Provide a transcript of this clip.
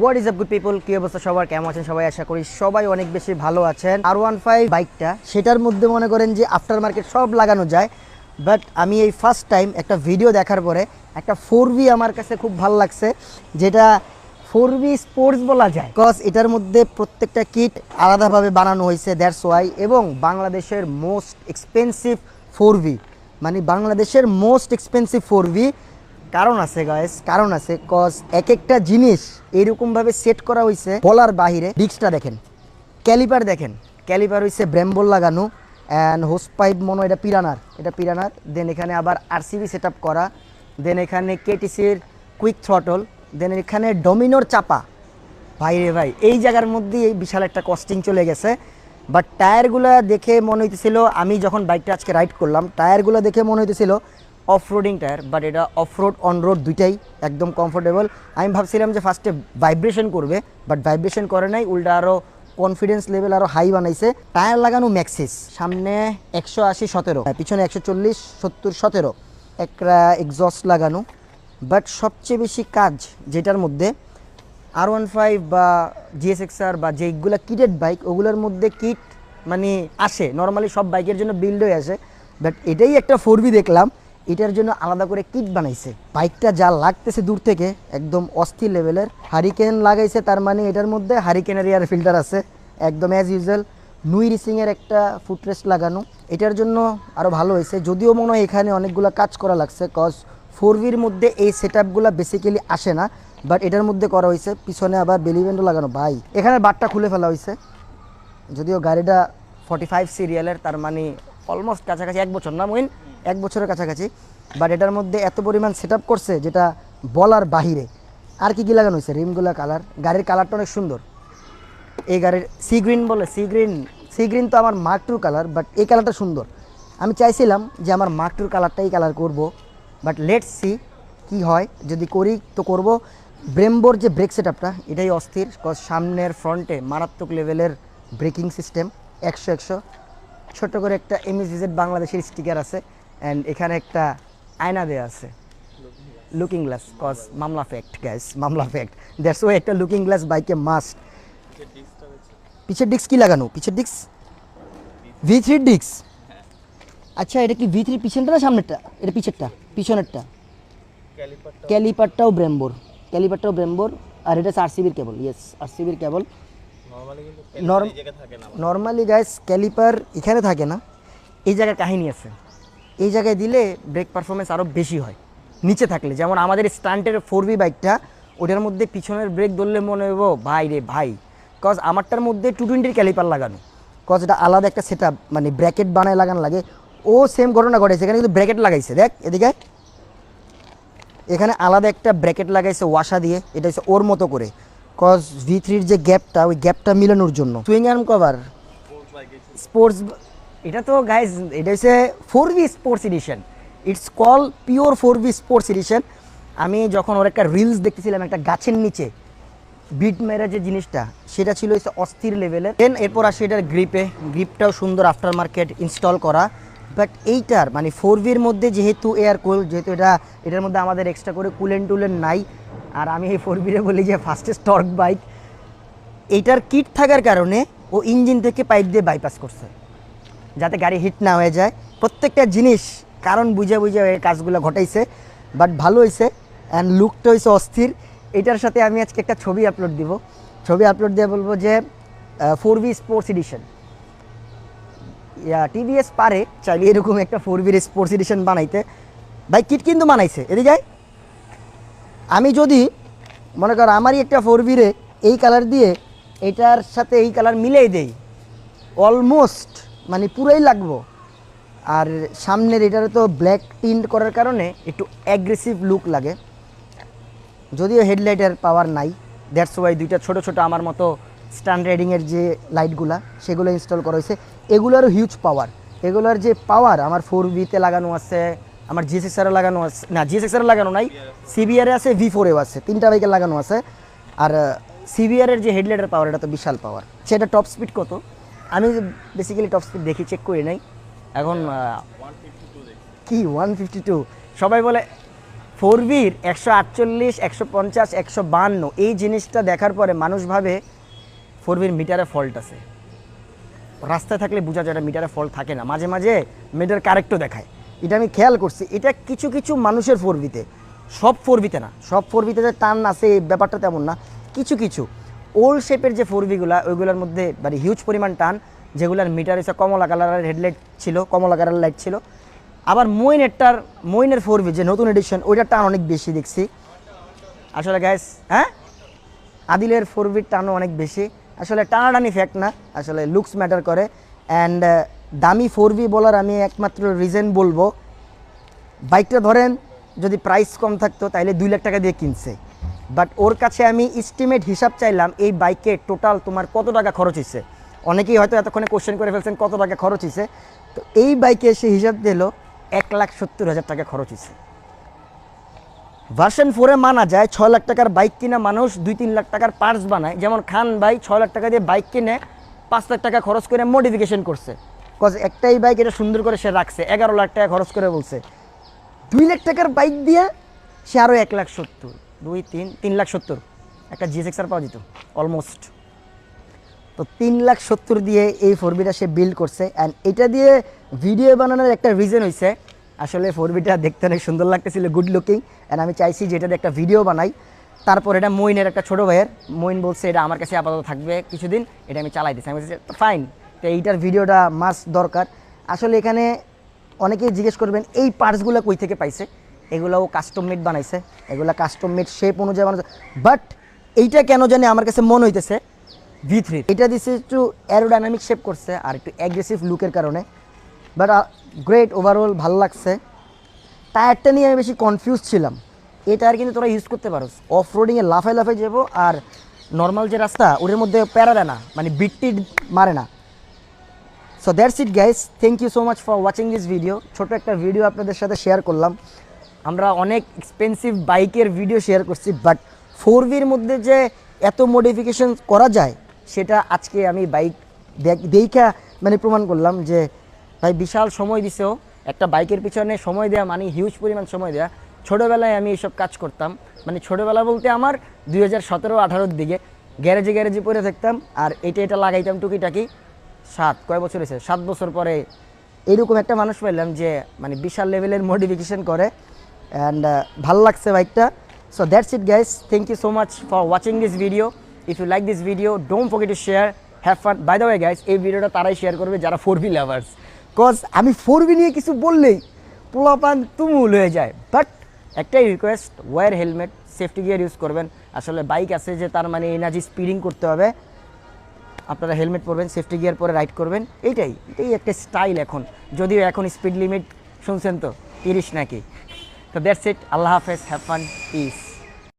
What is up good people কি অবস্থা সবার? কেমন আছেন সবাই? আশা করি সবাই অনেক বেশি ভালো আছেন। আর ওয়ান ফাইভ বাইকটা সেটার মধ্যে মনে করেন যে আফটার মার্কেট সব লাগানো যায়। বাট আমি এই ফার্স্ট টাইম একটা ভিডিও দেখার পরে একটা ফোর আমার কাছে খুব ভালো লাগছে, যেটা ফোর স্পোর্টস বলা যায়। বিকজ এটার মধ্যে প্রত্যেকটা কিট আলাদাভাবে বানানো হয়েছে দ্যাটস ওয়াই এবং বাংলাদেশের মোস্ট এক্সপেন্সিভ ফোর মানে বাংলাদেশের মোস্ট এক্সপেন্সিভ ফোর কারণ আছে গাইস কারণ আছে কজ এক একটা জিনিস এইরকমভাবে সেট করা হয়েছে বলার বাহিরে ডিস্কটা দেখেন ক্যালিপার দেখেন ক্যালিপার হইছে ব্র্যাম্বল লাগানো অ্যান্ড হোস পাইপ মনে এটা পিরানার এটা পিরানার দেন এখানে আবার আরসিবি সেট করা দেন এখানে কেটিসির কুইক থ্রটল দেন এখানে ডমিনোর চাপা। ভাই রে ভাই, এই জায়গার মধ্যে এই বিশাল একটা কস্টিং চলে গেছে বাট টায়ারগুলো দেখে মনে হইতেছিল, আমি যখন বাইকটা আজকে রাইড করলাম টায়ারগুলো দেখে মনে হইতেছিল অফ রোডিং টায়ার বাট এটা অফ রোড অন রোড দুইটাই একদম কমফোর্টেবল আমি ভাবছিলাম যে ফার্স্টে ভাইব্রেশন করবে বাট ভাইব্রেশন করে নাই, উল্টা আরও কনফিডেন্স লেভেল আরও হাই বানাইছে। টায়ার লাগানো ম্যাক্সিস সামনে একশো আশি সতেরো পিছনে একশো চল্লিশ, সত্তর সতেরো, একটা এক্সস্ট লাগানো। বাট সবচেয়ে বেশি কাজ যেটার মধ্যে আর ওয়ান ফাইভ বা জিএসএক্সআর বা যেগুলো কিটেড বাইক ওগুলোর মধ্যে কিট মানে আসে। নর্মালি সব বাইকের জন্য বিল্ড হয়ে আসে বাট এটাই একটা ফোর দেখলাম। এটার জন্য আলাদা করে কিট বানাইছে। বাইকটা যা লাগতেছে দূর থেকে, একদম অস্থির লেভেলের। হারিকেন লাগাইছে, তার মানে এটার মধ্যে হারিকেনের এয়ার ফিল্টার আছে, একদম অ্যাজ ইউজুয়াল নুই রিসিংয়ের একটা ফুটরেস্ট লাগানো। এটার জন্য আরও ভালো হয়েছে। যদিও মনে হয় এখানে অনেকগুলো কাজ করা লাগছে কজ ফোর ভির মধ্যে এই সেট আপগুলো বেসিক্যালি আসে না। বাট এটার মধ্যে করা হয়েছে। পিছনে আবার বেলিভেন্টও লাগানো। ভাই, এখানে বাটটা খুলে ফেলা হয়েছে। যদিও গাড়িটা ফর্টি ফাইভ সিরিয়ালের তার মানে অলমোস্ট কাছাকাছি, এক বছর না মুইন, এক বছরের কাছাকাছি। বাট এটার মধ্যে এত পরিমাণ সেট করছে যেটা বলার বাহিরে। আর কি কি লাগানো হয়েছে? রিমগুলা কালার গাড়ির কালারটা অনেক সুন্দর। এই গাড়ির সি গ্রিন বলে সি গ্রিন সি গ্রিন তো আমার মার্ক টুর কালার বাট এই কালারটা সুন্দর। আমি চাইছিলাম যে আমার মার্ক টুর কালারটাই কালার করব বাট লেটস সি কি হয়। যদি করি তো করব। ব্রেম্বোর যে ব্রেক সেট আপটা এটাই অস্থির সামনের ফ্রন্টে মারাত্মক লেভেলের ব্রেকিং সিস্টেম একশো একশো। ছোট করে একটা এমএসভিজেড বাংলাদেশের স্টিকার আছে অ্যান্ড এখানে একটা আয়না দেওয়া আছে। লুকিং গ্লাস কজ মামলা ফ্যাক্ট গ্যাস মামলা ফ্যাক্ট দ্যাটস ওয়াই একটা লুকিং গ্লাস বাইকে মাস্ট পিছের ডিস্ক কি লাগানো? পিছের ডিস্ক ভি থ্রি ডিস্ক আচ্ছা এটা কি ভি থ্রি পিছনটা না সামনেরটা? এটা পিছেরটা পিছনেরটা। ক্যালিপারটাও ব্রেম্বোর ক্যালিপারটাও ব্রেম্বোর আর এটা আরসিবির কেবল ইয়েস আরসিবির কেবল নর্মালি গাইস ক্যালিপার এখানে থাকে না। এই জায়গায় কাহিনী আছে। এই জায়গায় দিলে ব্রেক পারফরমেন্স আরও বেশি হয়। নিচে থাকলে যেমন আমাদের স্টান্টের ফোর বি বাইকটা ওটার মধ্যে পিছনের ব্রেক ধরলে মনে হইব ভাই রে ভাই। কজ আমারটার মধ্যে টু টোয়েন্টির ক্যালিপার লাগানো। কজ এটা আলাদা একটা সেট মানে ব্র্যাকেট বানায় লাগানো লাগে। ও সেম ঘটনা ঘটেছে এখানে কিন্তু ব্র্যাকেট লাগাইছে। দেখ এদিকে। এখানে আলাদা একটা ব্র্যাকেট লাগাইছে ওয়াশা দিয়ে এটা হচ্ছে ওর মতো করে। কজ ভি থ্রির যে গ্যাপটা ওই গ্যাপটা মিলানোর জন্য। সুইং আর্ম কভার স্পোর্টস এটা তো গাইজ এটা হচ্ছে four V sports edition it's call pure four V sports edition আমি যখন ওর একটা রিলস দেখতেছিলাম একটা গাছের নিচে বিট মেরা যে জিনিসটা, সেটা ছিল হচ্ছে অস্থির লেভেলের দেন এরপর আসে এটার গ্রিপে গ্রিপটাও সুন্দর আফটার মার্কেট ইনস্টল করা। বাট এইটার মানে ফোর বির মধ্যে যেহেতু এয়ার কুল যেহেতু এটা, এটার মধ্যে আমাদের এক্সট্রা করে কুলেন টুলেন নাই আর আমি এই ফোর বিরে বলি যে ফার্স্টেস্ট টর্ক বাইক এইটার কিট থাকার কারণে ও ইঞ্জিন থেকে পাইপ দিয়ে বাইপাস করছে। যাতে গাড়ি হিট না হয়ে যায়। প্রত্যেকটা জিনিস কারণ বুঝে বুঝে এই কাজগুলো ঘটাইছে বাট ভালো হয়েছে অ্যান্ড লুকটা হয়েছে অস্থির। এটার সাথে আমি আজকে একটা ছবি আপলোড দিব। ছবি আপলোড দিয়ে বলব যে four V sports edition yeah TVS পারে, চাইলে এরকম একটা ফোর বির স্পোর্টস এডিশন বানাইতে। ভাই কিট কিন্তু বানাইছে। এদিকে আমি যদি মনে করো আমারই একটা ফোর বিরে এই কালার দিয়ে এটার সাথে এই কালার মিলেই দেই অলমোস্ট মানে পুরোই লাগবো। আর সামনের এটারে তো ব্ল্যাক টিন্ট করার কারণে একটু অ্যাগ্রেসিভ লুক লাগে। যদিও হেডলাইটের পাওয়ার নাই দ্যাটস ওয়াই দুইটা ছোট ছোট আমার মতো স্ট্যান্ড রেডিংয়ের যে লাইটগুলা সেগুলো ইনস্টল করা হয়েছে। এগুলোরও হিউজ পাওয়ার এগুলোর যে পাওয়ার আমার ফোর বিতে লাগানো আছে আমার জিএসএক্সারে লাগানো আছে। না জিএসএক্সারে লাগানো নাই সিবিআরে আছে ভি ফোরেও আছে, তিনটা বাইকে লাগানো আছে। আর সিবিআরের যে হেডলাইটের পাওয়ার এটা তো বিশাল পাওয়ার সেটা টপ স্পিড কত? আমি বেসিক্যালি টপ স্পিড দেখি চেক করি নাই। এখন কি ওয়ান ফিফটি টু সবাই বলে ফোর বির একশো আটচল্লিশ, একশো পঞ্চাশ, একশো বান্ন এই জিনিসটা দেখার পরে মানুষ ভাবে ফোর বির মিটারে ফল্ট আছে। রাস্তায় থাকলে বোঝা যায় মিটারে ফল্ট থাকে না। মাঝে মাঝে মিটার কারেক্টও দেখায়। এটা আমি খেয়াল করছি, এটা কিছু কিছু মানুষের ফোর বিতে সব ফোর বিতে না, সব ফোর বিতে যে টান আছে, এই ব্যাপারটা তেমন না। কিছু কিছু। ওল্ড শেপের যে ফোরবিগুলা, ওইগুলোর মধ্যে মানে হিউজ পরিমাণ টান, যেগুলোর মিটার এসে কমলা কালারের হেডলাইট ছিল, কমলা কালারের লাইট ছিল। আবার মইনেরটার, মইনের ফোর বি যে নতুন এডিশন ওইটার টান অনেক বেশি দেখছি। আসলে গ্যাস হ্যাঁ? আদিলের ফোর বির টানও অনেক বেশি। আসলে টানাটানি ফ্যাক্ট না, আসলে লুকস ম্যাটার করে। অ্যান্ড দামি ফোর বি বলার আমি একমাত্র রিজন বলব। বাইকটা ধরেন, যদি প্রাইস কম থাকতো তাহলে দুই লাখ টাকা দিয়ে কিনছে। বাট ওর কাছে আমি এস্টিমেট হিসাব চাইলাম, এই বাইকে টোটাল তোমার কত টাকা খরচ হয়েছে অনেকেই হয়তো এতক্ষণে কোশ্চেন করে ফেলছেন, কত টাকা খরচ হয়েছে তো এই বাইকে সে হিসাব দিল, এক লাখ সত্তর হাজার টাকা খরচ হয়েছে ভার্সন ফোরে মানা যায় ছ লাখ টাকার বাইক কিনা মানুষ দুই তিন লাখ টাকার পার্টস বানায়। যেমন খান ভাই ছ লাখ টাকা দিয়ে বাইক কিনে পাঁচ লাখ টাকা খরচ করে মডিফিকেশন করছে। কজ একটাই বাইক এটা সুন্দর করে সে রাখছে। এগারো লাখ টাকা খরচ করে বলছে। দুই লাখ টাকার বাইক দিয়ে সে আরও এক লাখ সত্তর। দুই, তিন তিন লাখ সত্তর। একটা জিএস আর পাওয়া যেত অলমোস্ট তো তিন লাখ সত্তর দিয়ে এই ফোর বিটা সে বিল্ড করছে। অ্যান্ড এটা দিয়ে ভিডিও বানানোর একটা রিজন হয়েছে আসলে ফোর বিটা দেখতে অনেক সুন্দর লাগতেছিল গুড লুকিং অ্যান্ড আমি চাইছি যে এটা একটা ভিডিও বানাই। তারপর এটা মইনের একটা ছোটো ভাইয়ের, মইন বলছে, এটা আমার কাছে আপাতত থাকবে কিছুদিন। এটা আমি চালাই দিচ্ছি আমি ফাইন তো এইটার ভিডিওটা মাস দরকার। আসলে এখানে অনেকেই জিজ্ঞেস করবেন, এই পার্টসগুলো কই থেকে পাইছে? এগুলোও কাস্টম মেড বানাইছে। এগুলো কাস্টম মেড শেপ অনুযায়ী বানাইছে। বাট এইটা কেন জানি আমার কাছে মনে হইতেছে ভি থ্রি এটা দিচ্ছে একটু অ্যারোডাইনামিক শেপ করছে আর একটু অ্যাগ্রেসিভ লুকের কারণে। বাট গ্রেট ওভারঅল ভালো লাগছে। টায়ারটা নিয়ে আমি বেশি কনফিউজ ছিলাম। এই টায়ার কিন্তু তোরা ইউজ করতে পারো অফ রোডিংয়ে লাফায় লাফায় যাব আর নর্মাল যে রাস্তা ওটার মধ্যে প্যারা দেয় না। মানে বিটটি মারে না। So that's it guys thank you so much for watching this video ছোট একটা ভিডিও আপনাদের সাথে শেয়ার করলাম। আমরা অনেক এক্সপেন্সিভ বাইকের ভিডিও শেয়ার করছি বাট ফোর বির মধ্যে যে এত মডিফিকেশন করা যায়, সেটা আজকে আমি বাইক দেখা মানে প্রমাণ করলাম যে, ভাই বিশাল সময় দিছেও একটা বাইকের পিছনে সময় দেওয়া মানে হিউজ পরিমাণ সময় দেওয়া ছোটোবেলায় আমি এইসব কাজ করতাম। মানে ছোটোবেলা বলতে আমার দুই হাজার সতেরো আঠারোর দিকে। গ্যারেজে গ্যারেজে পরে থাকতাম, আর এটা এটা লাগাইতাম টুকিটাকি। সাত, কয় বছর হয়েছে? সাত বছর পরে এইরকম একটা মানুষ পেলাম যে মানে বিশাল লেভেলের মডিফিকেশন করে। অ্যান্ড ভালো লাগছে বাইকটা so that's it guys thank you so much for watching this video if you like this video don't forget to share have fun by the way guys এই ভিডিওটা তারাই শেয়ার করবে যারা ফোর বি লাভার্স কজ আমি four V নিয়ে কিছু বললেই পোলাপান তুমুল হয়ে যায়। বাট একটাই request wear helmet safety gear use করবেন। আসলে বাইক আছে যে তার মানে এনার্জি স্পিডিং করতে হবে। আপনারা হেলমেট পরবেন সেফটি গিয়ার পরে রাইড করবেন, এইটাই এটাই একটা স্টাইল এখন। যদিও এখন স্পিড লিমিট শুনছেন তো, তিরিশ নাকি। তো দ্যাটস ইট আল্লাহ হাফেজ হ্যাভ ফান পিস